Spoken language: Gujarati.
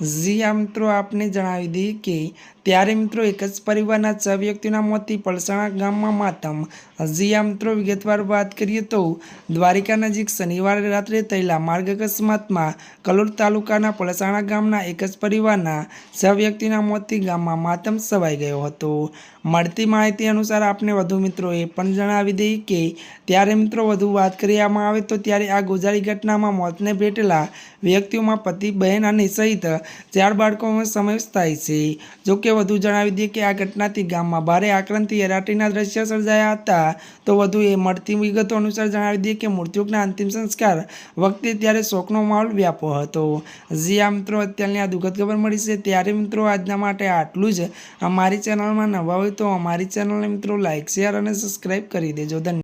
જી આ મિત્રો આપને જણાવી દઈએ કે ત્યારે મિત્રો એક જ પરિવારના છ વ્યક્તિના મોતથી પલસાણા ગામમાં માતમ. જી આ મિત્રો વિગતવાર વાત કરીએ તો દ્વારિકા નજીક શનિવારે રાત્રે થયેલા માર્ગ અકસ્માતમાં કલોલ તાલુકાના પલસાણા ગામના એક જ પરિવારના છ વ્યક્તિના મોતથી ગામમાં માતમ સવાઈ ગયો હતો. મળતી માહિતી અનુસાર આપને વધુ મિત્રો એ પણ જણાવી દઈએ કે ત્યારે મિત્રો વધુ વાત કરવામાં આવે તો ત્યારે આ ગોઝારી ઘટનામાં મોતને ભેટેલા વ્યક્તિઓમાં પતિ, બહેન અને સહિત ચાર બાળકોનો સમાવેશ થાય છે. જો કે વધુ જણાવી દઈએ કે આ ઘટનાથી ગામમાં ભારે આક્રંતિ હેરાટીના દ્રશ્ય સર્જાયા હતા. તો વધુ એ મળતી વિગતો અનુસાર જણાવી દઈએ કે મૃત્યુકના અંતિમ સંસ્કાર વખતે ત્યારે શોકનો માહોલ વ્યાપો હતો. જી આ મિત્રો, અત્યારની આ દુઃખદ ખબર મળી છે. ત્યારે મિત્રો, આજના માટે આટલું જ. અમારી ચેનલમાં નવા હોય તો અમારી ચેનલને મિત્રો લાઇક શેર અને સબસ્ક્રાઈબ કરી દેજો. ધન્યવાદ.